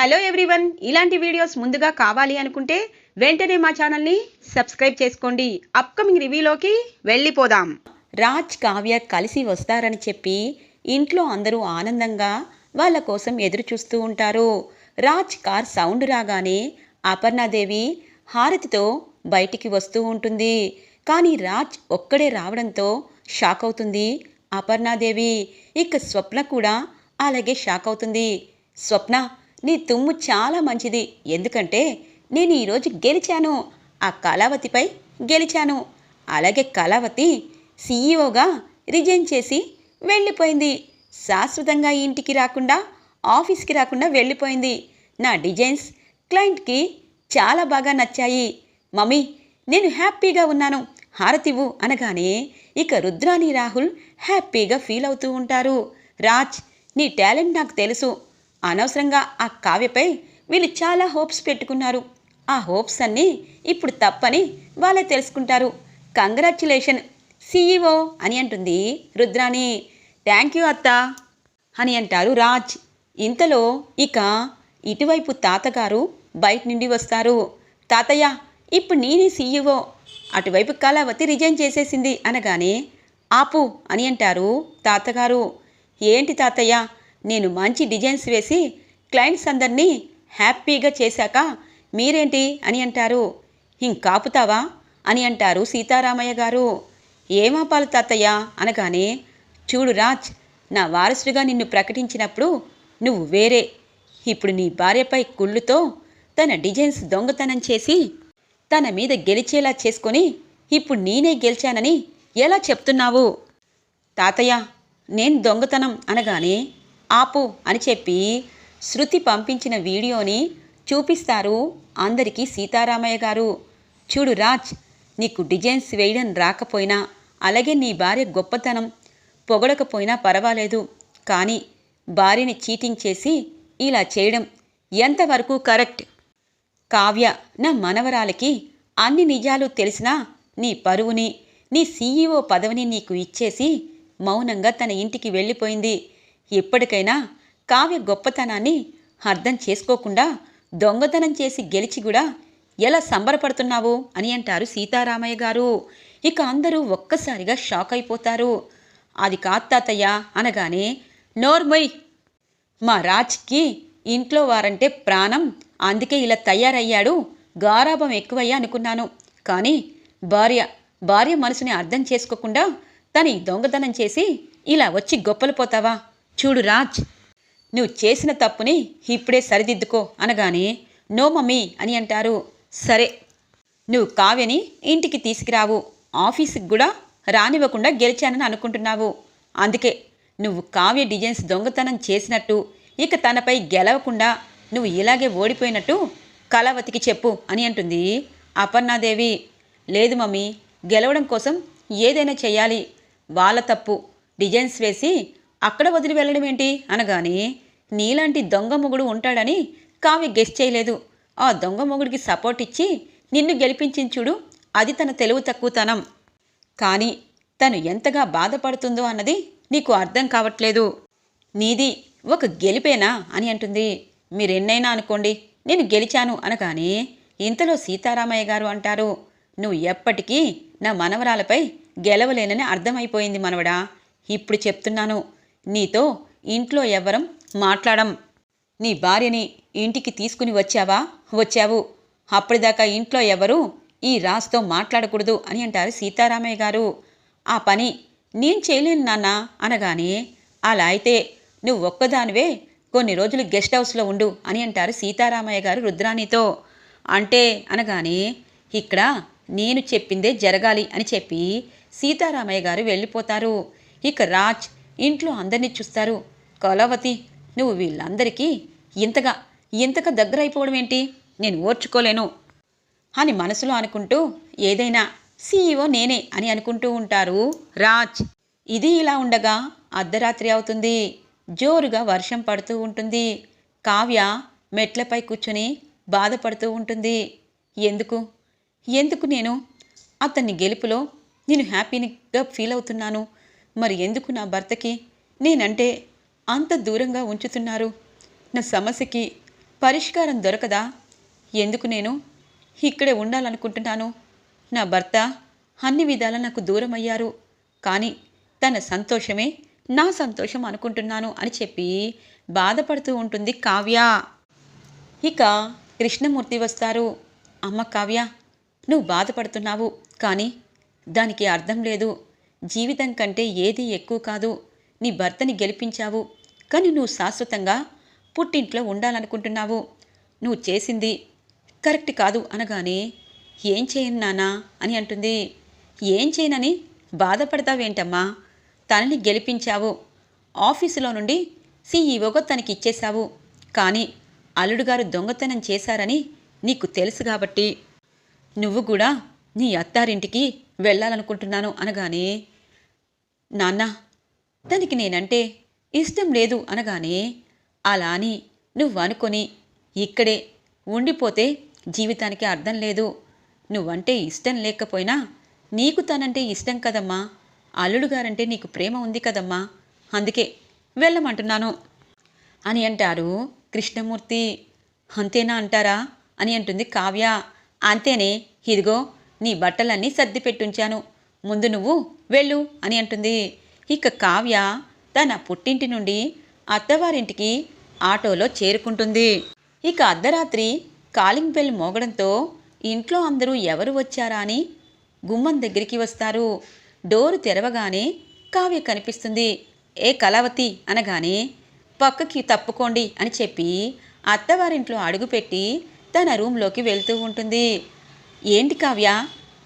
Hello everyone. ఇలాంటి videos ముందుగా కావాలి అనుకుంటే వెంటనే మా ఛానల్ని సబ్స్క్రైబ్ చేసుకోండి. అప్కమింగ్ రివ్యూలోకి వెళ్ళిపోదాం. రాజ్ కావ్య కలిసి వస్తారని చెప్పి ఇంట్లో అందరూ ఆనందంగా వాళ్ళ కోసం ఎదురు చూస్తూ ఉంటారు. రాజ్ కార్ సౌండ్ రాగానే అపర్ణాదేవి హారతితో బయటికి వస్తూ ఉంటుంది. కానీ రాజ్ ఒక్కడే రావడంతో షాక్ అవుతుంది అపర్ణాదేవి. ఇక స్వప్న కూడా అలాగే షాక్ అవుతుంది. స్వప్న నీ తుమ్ము చాలా మంచిది. ఎందుకంటే నేను ఈరోజు గెలిచాను. ఆ కళావతిపై గెలిచాను. అలాగే కళావతి సీఈఓగా రిజైన్ చేసి వెళ్ళిపోయింది. శాశ్వతంగా ఇంటికి రాకుండా ఆఫీస్కి రాకుండా వెళ్ళిపోయింది. నా డిజైన్స్ క్లయింట్కి చాలా బాగా నచ్చాయి. మమ్మీ నేను హ్యాపీగా ఉన్నాను. హారతివు అనగానే ఇక రుద్రాని రాహుల్ హ్యాపీగా ఫీల్ అవుతూ ఉంటారు. రాజ్ నీ టాలెంట్ నాకు తెలుసు. అనవసరంగా ఆ కావ్యపై వీళ్ళు చాలా హోప్స్ పెట్టుకున్నారు. ఆ హోప్స్ అన్నీ ఇప్పుడు తప్పని వాళ్ళే తెలుసుకుంటారు. కంగ్రాచ్యులేషన్ సీఈఓ అని అంటుంది రుద్రాణి. థ్యాంక్ యూ అత్త అని అంటారు రాజ్. ఇంతలో ఇక ఇటువైపు తాతగారు బయట నుండి వస్తారు. తాతయ్య ఇప్పుడు నేనే సీఈఓ. అటువైపు కళావతి రిజైన్ చేసేసింది అనగానే ఆపు అని అంటారు తాతగారు. ఏంటి తాతయ్య నేను మంచి డిజైన్స్ వేసి క్లయింట్స్ అందరినీ హ్యాపీగా చేశాక మీరేంటి అని అంటారు. ఇంకాపుతావా అని అంటారు సీతారామయ్య గారు. ఏమాపాలు తాతయ్య? అనగానే చూడు రాజ్ నా వారసుడిగా నిన్ను ప్రకటించినప్పుడు నువ్వు వేరే. ఇప్పుడు నీ భార్యపై కుళ్ళుతో తన డిజైన్స్ దొంగతనం చేసి తన మీద గెలిచేలా చేసుకొని ఇప్పుడు నేనే గెలిచానని ఎలా చెప్తున్నావు? తాతయ్య నేను దొంగతనం అనగానే ఆపు అని చెప్పి శృతి పంపించిన వీడియోని చూపిస్తారు అందరికీ సీతారామయ్య గారు. చూడు రాజ్ నీకు డిజైన్స్ వేయడం రాకపోయినా అలాగే నీ భార్య గొప్పతనం. పొగడకపోయినా పర్వాలేదు కానీ భార్యని చీటింగ్ చేసి ఇలా చేయడం ఎంతవరకు కరెక్ట్? కావ్య నా మనవరాలకి అన్ని నిజాలు తెలిసినా నీ పరువుని నీ సీఈఓ పదవిని నీకు ఇచ్చేసి మౌనంగా తన ఇంటికి వెళ్ళిపోయింది. ఎప్పటికైనా కావ్య గొప్పతనాన్ని అర్థం చేసుకోకుండా దొంగతనం చేసి గెలిచి కూడా ఎలా సంబరపడుతున్నావు అని అంటారు సీతారామయ్య గారు. ఇక అందరూ ఒక్కసారిగా షాక్ అయిపోతారు. అది కాత్తాతయ్య అనగానే నోర్మొయ్ మా రాజ్కి ఇంట్లో వారంటే ప్రాణం. అందుకే ఇలా తయారయ్యాడు. గారాభం ఎక్కువయ్యా అనుకున్నాను. కానీ భార్య భార్య మనసుని అర్థం చేసుకోకుండా తని దొంగతనం చేసి ఇలా వచ్చి గొప్పలు పోతావా? చూడు రాజ్ నువ్వు చేసిన తప్పుని ఇప్పుడే సరిదిద్దుకో అనగానే నో మమ్మీ అని అంటారు. సరే నువ్వు కావ్యని ఇంటికి తీసుకురావు. ఆఫీస్కి కూడా రానివ్వకుండా గెలిచానని అనుకుంటున్నావు. అందుకే నువ్వు కావ్య డిజైన్స్ దొంగతనం చేసినట్టు ఇక తనపై గెలవకుండా నువ్వు ఇలాగే ఓడిపోయినట్టు కళావతికి చెప్పు అని అంటుంది అపర్ణాదేవి. లేదు మమ్మీ గెలవడం కోసం ఏదైనా చేయాలి వాళ్ళ తప్పు డిజైన్స్ వేసి అక్కడ వదిలి వెళ్ళడం ఏంటి? అనగానే నీలాంటి దొంగ మొగుడు ఉంటాడని కావ్య గెస్ట్ చేయలేదు. ఆ దొంగ మొగుడికి సపోర్ట్ ఇచ్చి నిన్ను గెలిపించింది చూడు అది తన తెలివి తక్కువతనం. కానీ తను ఎంతగా బాధపడుతుందో అన్నది నీకు అర్థం కావట్లేదు. నీది ఒక గెలిపేనా అని అంటుంది. మీరెన్నైనా అనుకోండి నేను గెలిచాను అనగానే ఇంతలో సీతారామయ్య గారు అంటారు నువ్వు ఎప్పటికీ నా మనవరాలపై గెలవలేనని అర్థమైపోయింది మనవడా. ఇప్పుడు చెప్తున్నాను నీతో ఇంట్లో ఎవ్వరం మాట్లాడం. నీ భార్యని ఇంటికి తీసుకుని వచ్చావా? వచ్చావు. అప్పటిదాకా ఇంట్లో ఎవరు ఈ రాజుతో మాట్లాడకూడదు అని అంటారు సీతారామయ్య గారు. ఆ పని నేను చేయలేను నాన్న అనగానే అలా అయితే నువ్వు ఒక్కదానివే కొన్ని రోజులు గెస్ట్ హౌస్లో ఉండు అని అంటారు సీతారామయ్య గారు రుద్రాణితో. అంటే అనగానే ఇక్కడ నేను చెప్పిందే జరగాలి అని చెప్పి సీతారామయ్య గారు వెళ్ళిపోతారు. ఇక రాజ్ ఇంట్లో అందరినీ చూస్తారు. కళావతి నువ్వు వీళ్ళందరికీ ఇంతగా ఇంతగా దగ్గర అయిపోవడం ఏంటి? నేను ఓర్చుకోలేను అని మనసులో అనుకుంటూ ఏదైనా సీఈఓ నేనే అని అనుకుంటూ ఉంటారు. రాజ్ ఇది ఇలా ఉండగా అర్ధరాత్రి అవుతుంది. జోరుగా వర్షం పడుతూ ఉంటుంది. కావ్య మెట్లపై కూర్చుని బాధపడుతూ ఉంటుంది. ఎందుకు? ఎందుకు నేను అతన్ని గెలుపులో నేను హ్యాపీగా ఫీల్ అవుతున్నాను? మరి ఎందుకు నా భర్తకి? నేనంటే అంత దూరంగా ఉంచుతున్నారు. నా సమస్యకి పరిష్కారం దొరకదా? ఎందుకు నేను ఇక్కడే ఉండాలనుకుంటున్నాను? నా భర్త అన్ని విధాలా నాకు దూరం అయ్యారు కానీ తన సంతోషమే నా సంతోషం అనుకుంటున్నాను అని చెప్పి బాధపడుతూ ఉంటుంది కావ్య. ఇక కృష్ణమూర్తి వస్తారు. అమ్మ కావ్య నువ్వు బాధపడుతున్నావు. కానీ దానికి అర్థం లేదు. జీవితం కంటే ఏది ఎక్కువ కాదు. నీ భర్తని గెలిపించావు. కానీ నువ్వు శాశ్వతంగా పుట్టింట్లో ఉండాలనుకుంటున్నావు. నువ్వు చేసింది కరెక్ట్ కాదు అనగానే ఏం చేయను నానా అని అంటుంది. ఏం చేయనని బాధపడతావేంటమ్మా? తనని గెలిపించావు. ఆఫీసులో నుండి సీఈఓగా తనకి ఇచ్చేశావు కానీ అల్లుడుగారు దొంగతనం చేశారని నీకు తెలుసు కాబట్టి. నువ్వు కూడా నీ అత్తారింటికి వెళ్ళాలనుకుంటున్నాను అనగానే నాన్న తనకి నేనంటే ఇష్టం లేదు అనగానే అలా అని నువ్వు అనుకొని ఇక్కడే ఉండిపోతే జీవితానికి అర్థం లేదు. నువ్వంటే ఇష్టం లేకపోయినా నీకు తనంటే ఇష్టం కదమ్మా. అల్లుడు గారంటే నీకు ప్రేమ ఉంది కదమ్మా. అందుకే వెళ్ళమంటున్నాను. అని అంటారు కృష్ణమూర్తి. అంతేనా అంటారా? అని అంటుంది కావ్య. అంతేనే. ఇదిగో నీ బట్టలన్నీ సర్ది పెట్టుంచాను. ముందు నువ్వు వెళ్ళు అని అంటుంది. ఇక కావ్య తన పుట్టింటి నుండి అత్తవారింటికి ఆటోలో చేరుకుంటుంది. ఇక అర్ధరాత్రి కాలింగ్ బెల్ మోగడంతో ఇంట్లో అందరూ ఎవరు వచ్చారా అని గుమ్మం దగ్గరికి వస్తారు. డోరు తెరవగానే కావ్య కనిపిస్తుంది. ఏ కళావతి అనగానే పక్కకి తప్పుకోండి అని చెప్పి అత్తవారింట్లో అడుగుపెట్టి తన రూంలోకి వెళ్తూ ఉంటుంది. ఏంటి కావ్య?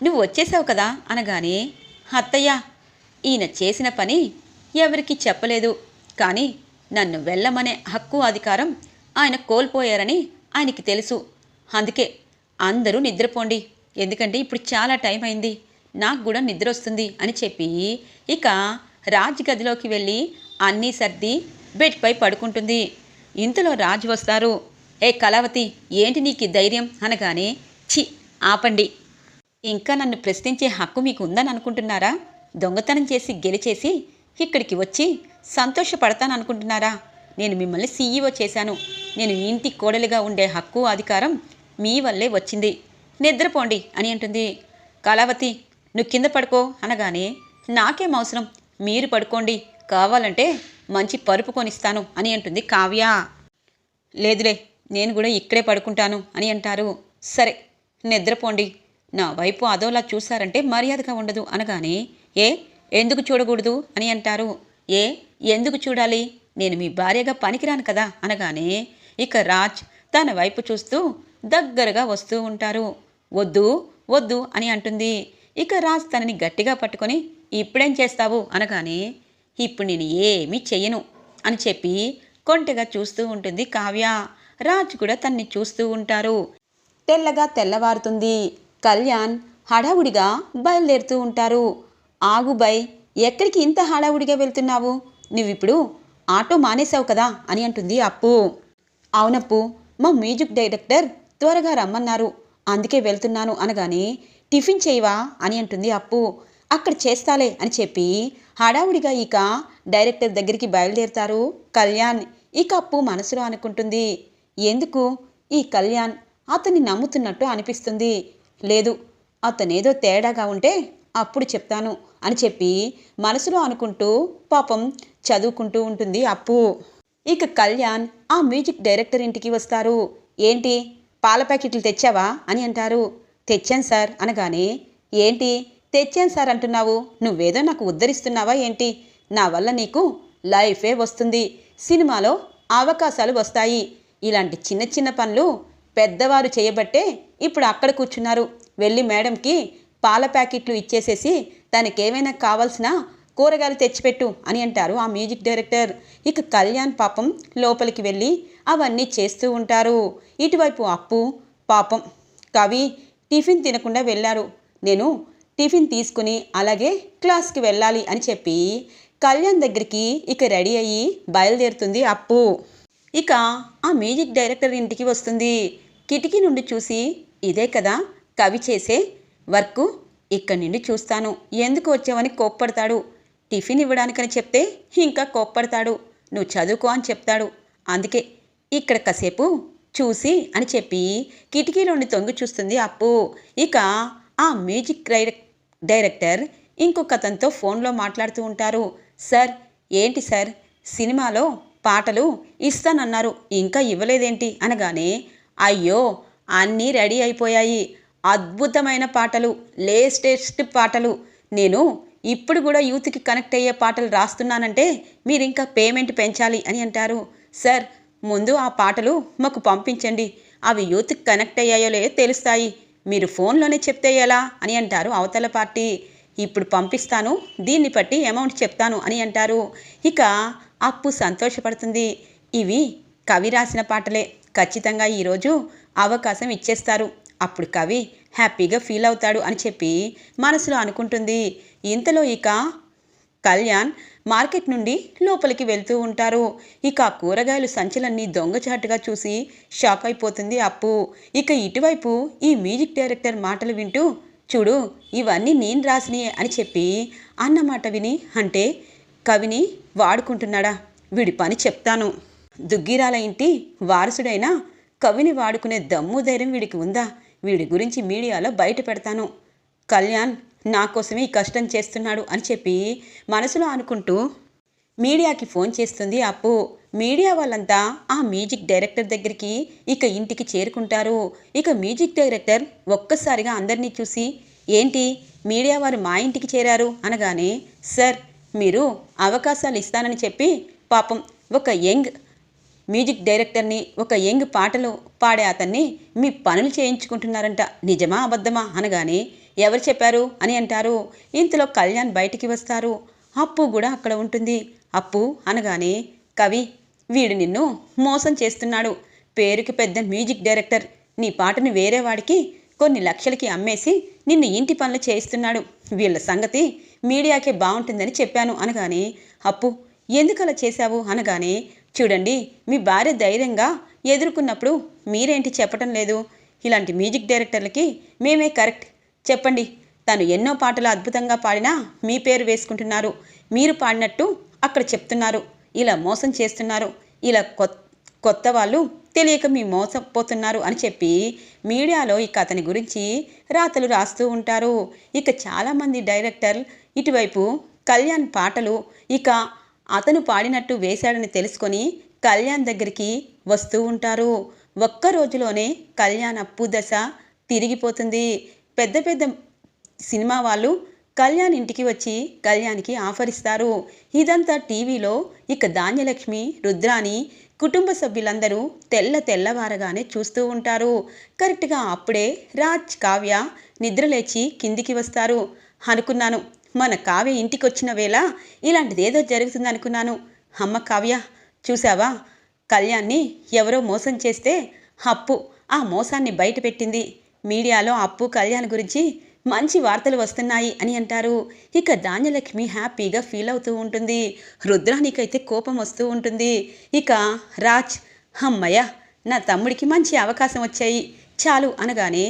నువ్వు వచ్చేసావు కదా? అనగానే అత్తయ్య ఈయన చేసిన పని ఎవరికి చెప్పలేదు. కానీ నన్ను వెళ్ళమనే హక్కు అధికారం ఆయన కోల్పోయారని ఆయనకి తెలుసు. అందుకే అందరూ నిద్రపోండి. ఎందుకంటే ఇప్పుడు చాలా టైం అయింది. నాకు కూడా నిద్ర వస్తుంది అని చెప్పి ఇక రాజ్ గదిలోకి వెళ్ళి అన్నీ సర్ది బెడ్పై పడుకుంటుంది. ఇంతలో రాజు వస్తారు. ఏ కళావతి ఏంటి నీకు ధైర్యం? అనగానే చి ఆపండి. ఇంకా నన్ను ప్రశ్నించే హక్కు మీకు ఉందని అనుకుంటున్నారా? దొంగతనం చేసి గెలిచేసి ఇక్కడికి వచ్చి సంతోషపడతాను అనుకుంటున్నారా నేను మిమ్మల్ని సీఈఓ చేశాను. నేను ఇంటి కోడలిగా ఉండే హక్కు అధికారం మీ వల్లే వచ్చింది. నిద్రపోండి అని అంటుంది. కళావతి నువ్వు కింద పడుకో అనగానే నాకేం అవసరం? మీరు పడుకోండి. కావాలంటే మంచి పరుపు కొనిస్తాను అని అంటుంది కావ్య. లేదులే నేను కూడా ఇక్కడే పడుకుంటాను అని అంటారు. సరే నిద్రపోండి. నా వైపు అదోలా చూశారంటే మర్యాదగా ఉండదు అనగానే ఏ ఎందుకు చూడకూడదు అని అంటారు. ఏ ఎందుకు చూడాలి? నేను మీ భార్యగా పనికిరాను కదా అనగానే ఇక రాజ్ తన వైపు చూస్తూ దగ్గరగా వస్తూ ఉంటారు. వద్దు వద్దు అని అంటుంది. ఇక రాజ్ తనని గట్టిగా పట్టుకొని ఇప్పుడేం చేస్తావు అనగానే ఇప్పుడు నేను ఏమీ చెయ్యను అని చెప్పి కొంటెగా చూస్తూ ఉంటుంది కావ్య. రాజ్ కూడా తన్ని చూస్తూ ఉంటారు. తెల్లగా తెల్లవారుతుంది. కళ్యాణ్ హడావుడిగా బయలుదేరుతూ ఉంటారు. ఆగుబై ఎక్కడికి ఇంత హడావుడిగా వెళ్తున్నావు? నువ్విప్పుడు ఆటో మానేశావు కదా అని అంటుంది అప్పు. అవునప్పు మా మ్యూజిక్ డైరెక్టర్ త్వరగా రమ్మన్నారు. అందుకే వెళ్తున్నాను అనగానే టిఫిన్ చేయవా అని అంటుంది అప్పు. అక్కడ చేస్తాలే అని చెప్పి హడావుడిగా ఇక డైరెక్టర్ దగ్గరికి బయలుదేరుతారు కళ్యాణ్. ఇక అప్పు మనసులో అనుకుంటుంది. ఎందుకు? ఈ కళ్యాణ్ అతన్ని నమ్ముతున్నట్టు అనిపిస్తుంది. లేదు అతనేదో తేడాగా ఉంటే అప్పుడు చెప్తాను అని చెప్పి మనసులో అనుకుంటూ పాపం చదువుకుంటూ ఉంటుంది అప్పు. ఇక కళ్యాణ్ ఆ మ్యూజిక్ డైరెక్టర్ ఇంటికి వస్తారు. ఏంటి? పాల ప్యాకెట్లు తెచ్చావా? అని అంటారు. తెచ్చాను సార్ అనగానే ఏంటి? తెచ్చాను సార్ అంటున్నావు. నువ్వేదో నాకు ఉద్ధరిస్తున్నావా ఏంటి? నా వల్ల నీకు లైఫే వస్తుంది. సినిమాలో అవకాశాలు వస్తాయి. ఇలాంటి చిన్న చిన్న పనులు పెద్దవారు చేయబట్టే ఇప్పుడు అక్కడ కూర్చున్నారు. వెళ్ళి మేడంకి పాల ప్యాకెట్లు ఇచ్చేసేసి తనకేమైనా కావాల్సిన కూరగాయలు తెచ్చిపెట్టు అని అంటారు ఆ మ్యూజిక్ డైరెక్టర్. ఇక కళ్యాణ్ పాపం లోపలికి వెళ్ళి అవన్నీ చేస్తూ ఉంటారు. ఇటువైపు అప్పు పాపం కవి టిఫిన్ తినకుండా వెళ్ళారు. నేను టిఫిన్ తీసుకుని అలాగే క్లాస్కి వెళ్ళాలి అని చెప్పి కళ్యాణ్ దగ్గరికి ఇక రెడీ అయ్యి బయలుదేరుతుంది అప్పు. ఇక ఆ మ్యూజిక్ డైరెక్టర్ ఇంటికి వస్తుంది. కిటికీ నుండి చూసి ఇదే కదా కవి చేసే వర్కు. ఇక్కడి నుండి చూస్తాను. ఎందుకు వచ్చావని కోప్పడతాడు. టిఫిన్ ఇవ్వడానికని చెప్తే ఇంకా కోప్పడతాడు. నువ్వు చదువుకో అని చెప్తాడు. అందుకే ఇక్కడ కాసేపు చూసి అని చెప్పి కిటికీలోని తొంగి చూస్తుంది అప్పు. ఇక ఆ మ్యూజిక్ డైరెక్టర్ ఇంకొక అతనితో ఫోన్లో మాట్లాడుతూ ఉంటారు. సార్ ఏంటి సార్? సినిమాలో పాటలు ఇస్తానన్నారు. ఇంకా ఇవ్వలేదేంటి? అనగానే అయ్యో అన్నీ రెడీ అయిపోయాయి. అద్భుతమైన పాటలు లేటెస్ట్ పాటలు. నేను ఇప్పుడు కూడా యూత్కి కనెక్ట్ అయ్యే పాటలు రాస్తున్నానంటే మీరు ఇంకా పేమెంట్ పెంచాలి అని అంటారు. సార్ ముందు ఆ పాటలు మాకు పంపించండి. అవి యూత్కి కనెక్ట్ అయ్యాయో లేదో తెలుస్తాయి. మీరు ఫోన్లోనే చెప్తే ఎలా? అని అంటారు అవతల పార్టీ. ఇప్పుడు పంపిస్తాను దీన్ని బట్టి అమౌంట్ చెప్తాను అని అంటారు. ఇక అప్పు సంతోషపడుతుంది. ఇవి కవి రాసిన పాటలే. ఖచ్చితంగా ఈరోజు అవకాశం ఇచ్చేస్తారు. అప్పుడు కవి హ్యాపీగా ఫీల్ అవుతాడు అని చెప్పి మనసులో అనుకుంటుంది. ఇంతలో ఇక కళ్యాణ్ మార్కెట్ నుండి లోపలికి వెళ్తూ ఉంటారు. ఇక ఆ కూరగాయలు సంచులన్నీ దొంగచాటుగా చూసి షాక్ అయిపోతుంది అప్పు. ఇక ఇటువైపు ఈ మ్యూజిక్ డైరెక్టర్ మాటలు వింటూ చూడు ఇవన్నీ నేను రాసినయే అని చెప్పి అన్నమాట విని అంటే కవిని వాడుకుంటున్నాడా? వీడి పని చెప్తాను. దుగ్గిరాల ఇంటి వారసుడైన కవిని వాడుకునే దమ్ము ధైర్యం వీడికి ఉందా? వీడి గురించి మీడియాలో బయట పెడతాను. కళ్యాణ్ నా కోసమే ఈ కష్టం చేస్తున్నాడు అని చెప్పి మనసులో అనుకుంటూ మీడియాకి ఫోన్ చేస్తుంది అప్పు. మీడియా వాళ్ళంతా ఆ మ్యూజిక్ డైరెక్టర్ దగ్గరికి ఇక ఇంటికి చేరుకుంటారు. ఇక మ్యూజిక్ డైరెక్టర్ ఒక్కసారిగా అందరినీ చూసి ఏంటి? మీడియా వారు మా ఇంటికి చేరారు? అనగానే సార్ మీరు అవకాశాలు ఇస్తానని చెప్పి పాపం ఒక యంగ్ మ్యూజిక్ డైరెక్టర్ని ఒక యంగ్ పాటలు పాడే అతన్ని మీ పనులు చేయించుకుంటున్నారంట. నిజమా అబద్ధమా అనగానే ఎవరు చెప్పారు అని అంటారు. ఇంతలో కళ్యాణ్ బయటికి వస్తారు. అప్పు కూడా అక్కడ ఉంటుంది. అప్పు అనగానే కవి వీడు నిన్ను మోసం చేస్తున్నాడు. పేరుకి పెద్ద మ్యూజిక్ డైరెక్టర్. నీ పాటను వేరే వాడికి కొన్ని లక్షలకి అమ్మేసి నిన్ను ఇంటి పనులు చేయిస్తున్నాడు. వీళ్ళ సంగతి మీడియాకే బాగుంటుందని చెప్పాను అనగానే అప్పు ఎందుకు అలా చేశావు అనగానే చూడండి మీ భార్య ధైర్యంగా ఎదుర్కొన్నప్పుడు మీరేంటి చెప్పటం లేదు? ఇలాంటి మ్యూజిక్ డైరెక్టర్లకి మేమే కరెక్ట్. చెప్పండి తను ఎన్నో పాటలు అద్భుతంగా పాడినా మీ పేరు వేసుకుంటున్నారు. మీరు పాడినట్టు అక్కడ చెప్తున్నారు. ఇలా మోసం చేస్తున్నారు. ఇలా కొత్త కొత్త వాళ్ళు తెలియక మీ మోసపోతున్నారు అని చెప్పి మీడియాలో ఇక అతని గురించి రాతలు రాస్తూ ఉంటారు. ఇక చాలామంది డైరెక్టర్ ఇటువైపు కళ్యాణ్ పాటలు ఇక అతను పాడినట్టు వేశాడని తెలుసుకొని కళ్యాణ్ దగ్గరికి వస్తూ ఉంటారు. ఒక్క రోజులోనే కళ్యాణ్ అప్పు దశ తిరిగిపోతుంది. పెద్ద పెద్ద సినిమా వాళ్ళు కళ్యాణ్ ఇంటికి వచ్చి కళ్యాణ్కి ఆఫర్ ఇస్తారు ఇదంతా టీవీలో ఇక ధాన్యలక్ష్మి రుద్రాని కుటుంబ సభ్యులందరూ తెల్ల తెల్లవారగానే చూస్తూ ఉంటారు. కరెక్ట్గా అప్పుడే రాజ్ కావ్య నిద్రలేచి కిందికి వస్తారు. అనుకున్నాను మన కావ్య ఇంటికి వచ్చిన వేళ ఇలాంటిదేదో జరుగుతుంది అనుకున్నాను అమ్మ కావ్య చూసావా కళ్యాణ్ని ఎవరో మోసం చేస్తే అప్పు ఆ మోసాన్ని బయటపెట్టింది. మీడియాలో అప్పు కళ్యాణ్ గురించి మంచి వార్తలు వస్తున్నాయి అని అంటారు. ఇక ధాన్యలక్ష్మి హ్యాపీగా ఫీల్ అవుతూ ఉంటుంది. రుద్రానికైతే కోపం వస్తూ ఉంటుంది. ఇక రాజ్ అమ్మయ్య నా తమ్ముడికి మంచి అవకాశం వచ్చాయి. చాలు అనగానే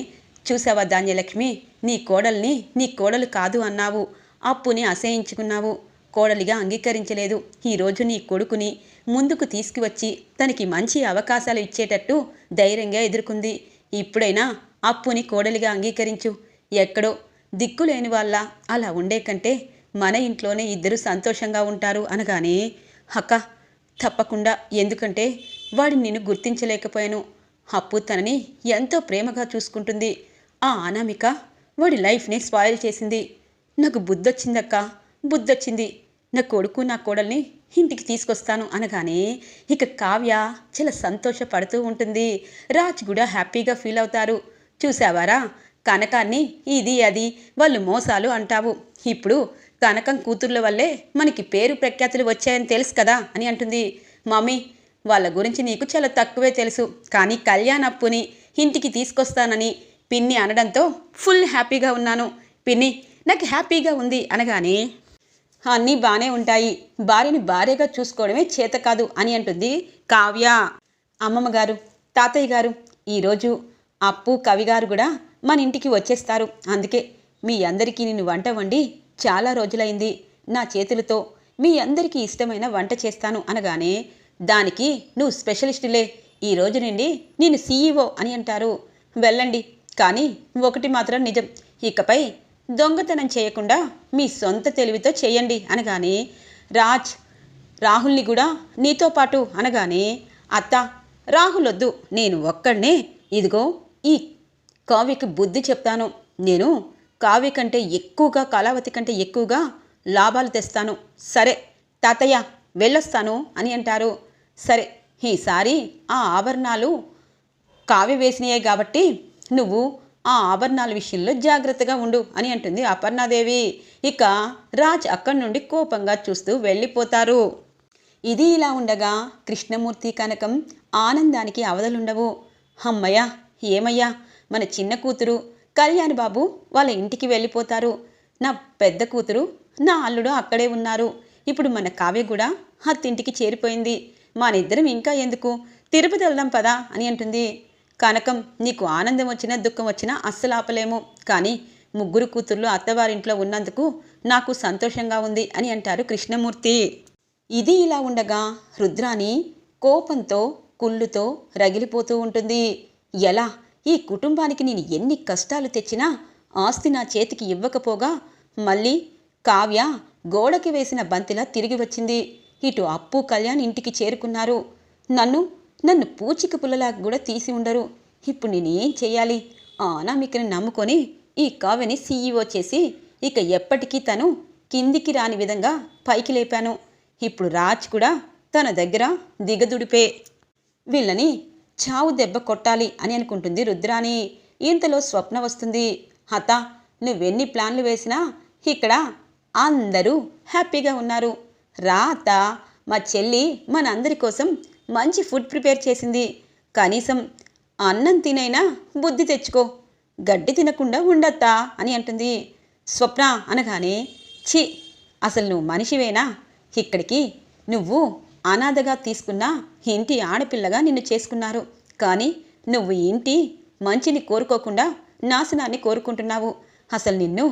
చూసావా ధాన్యలక్ష్మి? నీ కోడల్ని నీ కోడలు కాదు అన్నావు. అప్పుని అసహించుకున్నావు. కోడలిగా అంగీకరించలేదు. ఈరోజు నీ కొడుకుని ముందుకు తీసుకువచ్చి తనకి మంచి అవకాశాలు ఇచ్చేటట్టు ధైర్యంగా ఎదుర్కొంది. ఇప్పుడైనా అప్పుని కోడలిగా అంగీకరించు. ఎక్కడో దిక్కులేని వాళ్ళ అలా ఉండే కంటే మన ఇంట్లోనే ఇద్దరు సంతోషంగా ఉంటారు అనగానే అక్క తప్పకుండా. ఎందుకంటే వాడిని నేను గుర్తించలేకపోయాను. అప్పు తనని ఎంతో ప్రేమగా చూసుకుంటుంది. ఆ అనామిక వాడి లైఫ్ని స్పాయిల్ చేసింది. నాకు బుద్ధొచ్చిందక్క. బుద్ధొచ్చింది. నా కొడుకు నా కోడల్ని ఇంటికి తీసుకొస్తాను అనగానే ఇక కావ్య చాలా సంతోషపడుతూ ఉంటుంది. రాజ్ కూడా హ్యాపీగా ఫీల్ అవుతారు. చూసావారా కనకాన్ని ఇది అది వాళ్ళు మోసాలు అంటావు. ఇప్పుడు కనకం కూతుర్ల వల్లే మనకి పేరు ప్రఖ్యాతులు వచ్చాయని తెలుసు కదా అని అంటుంది. మమ్మీ వాళ్ళ గురించి నీకు చాలా తక్కువే తెలుసు. కానీ కళ్యాణ్ అప్పుని ఇంటికి తీసుకొస్తానని పిన్ని అనడంతో ఫుల్ హ్యాపీగా ఉన్నాను. పిన్ని నాకు హ్యాపీగా ఉంది అనగానే అన్నీ బాగానే ఉంటాయి. భార్యని భార్యగా చూసుకోవడమే చేత కాదు అని అంటుంది కావ్య. అమ్మమ్మ గారు తాతయ్య గారు ఈరోజు అప్పు కవి గారు కూడా మన ఇంటికి వచ్చేస్తారు. అందుకే మీ అందరికీ నేను వంట వండి చాలా రోజులైంది. నా చేతులతో మీ అందరికీ ఇష్టమైన వంట చేస్తాను అనగానే దానికి నువ్వు స్పెషలిస్టులే. ఈ రోజు నుండి నేను సీఈఓ అని అంటారు. వెళ్ళండి. కానీ ఒకటి మాత్రం నిజం. ఇకపై దొంగతనం చేయకుండా మీ సొంత తెలివితో చేయండి అనగానే రాజ్ రాహుల్ని కూడా నీతో పాటు అనగానే అత్త రాహుల్ వద్దు నేను ఒక్కడనే. ఇదిగో ఈ కావ్యకి బుద్ధి చెప్తాను. నేను కావ్య కంటే ఎక్కువగా కళావతి కంటే ఎక్కువగా లాభాలు తెస్తాను. సరే తాతయ్య వెళ్ళొస్తాను అని అంటారు. సరే ఈసారి ఆ ఆభరణాలు కావ్య వేసినాయే కాబట్టి నువ్వు ఆ ఆభరణాల విషయంలో జాగ్రత్తగా ఉండు అని అంటుంది అపర్ణాదేవి. ఇక రాజ్ అక్కడి నుండి కోపంగా చూస్తూ వెళ్ళిపోతారు. ఇది ఇలా ఉండగా కృష్ణమూర్తి కనకం ఆనందానికి అవధలుండవు. అమ్మయ్య ఏమయ్యా మన చిన్న కూతురు కళ్యాణ్ బాబు వాళ్ళ ఇంటికి వెళ్ళిపోతారు. నా పెద్ద కూతురు నా అల్లుడు అక్కడే ఉన్నారు. ఇప్పుడు మన కావ్య కూడా అత్తింటికి చేరిపోయింది. మానిద్దరం ఇంకా ఎందుకు? తిరుపతి వెళ్దాం పదా అని అంటుంది. కనకం నీకు ఆనందం వచ్చినా దుఃఖం వచ్చినా అస్సలు ఆపలేము. కానీ ముగ్గురు కూతుర్లు అత్తవారింట్లో ఉన్నందుకు నాకు సంతోషంగా ఉంది అని అంటారు కృష్ణమూర్తి. ఇది ఇలా ఉండగా రుద్రాని కోపంతో కుళ్ళుతో రగిలిపోతూ ఉంటుంది. ఎలా? ఈ కుటుంబానికి నేను ఎన్ని కష్టాలు తెచ్చినా ఆస్తి నా చేతికి ఇవ్వకపోగా మళ్ళీ కావ్య గోడకి వేసిన బంతిలా తిరిగి వచ్చింది. ఇటు అప్పు కళ్యాణ్ ఇంటికి చేరుకున్నారు. నన్ను నన్ను పూచిక పుల్లలా కూడా తీసి ఉండరు. ఇప్పుడు నేనేం చేయాలి ఆ అనామికని నమ్ముకొని ఈ కావ్యని సీఈఓ చేసి ఇక ఎప్పటికీ తను కిందికి రాని విధంగా పైకి లేపాను. ఇప్పుడు రాజ్ కూడా తన దగ్గర దిగదుడిపే. వీళ్ళని చావు దెబ్బ కొట్టాలి అని అనుకుంటుంది రుద్రాని ఇంతలో స్వప్న వస్తుంది. హత నువ్వెన్ని ప్లాన్లు వేసినా ఇక్కడ అందరూ హ్యాపీగా ఉన్నారు. రా అత్త మా చెల్లి మనందరి కోసం మంచి ఫుడ్ ప్రిపేర్ చేసింది. కనీసం అన్నం తినైనా బుద్ధి తెచ్చుకో. గడ్డి తినకుండా ఉండత్తా అని అంటుంది. స్వప్న అనగానే ఛీ! అసలు నువ్వు మనిషివేనా? ఇక్కడికి నువ్వు అనాథగా తీసుకున్న ఇంటి ఆడపిల్లగా నిన్ను చేసుకున్నారు. కానీ నువ్వు ఇంటి మంచిని కోరుకోకుండా నాశనాన్ని కోరుకుంటున్నావు. అసలు నిన్ను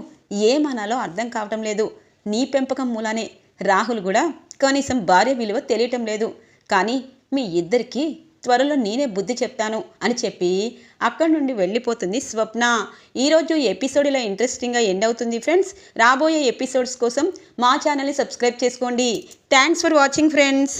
ఏమనాలో అర్థం కావటం లేదు. నీ పెంపకం మూలానే రాహుల్ కూడా కనీసం భార్య విలువ తెలియటం లేదు. కానీ మీ ఇద్దరికీ త్వరలో నేనే బుద్ధి చెప్తాను అని చెప్పి అక్కడి నుండి వెళ్ళిపోతుంది స్వప్న. ఈరోజు ఎపిసోడ్ ఇలా ఇంట్రెస్టింగ్గా ఎండ్ అవుతుంది ఫ్రెండ్స్ రాబోయే ఎపిసోడ్స్ కోసం మా ఛానల్ని సబ్స్క్రైబ్ చేసుకోండి. Thanks for watching friends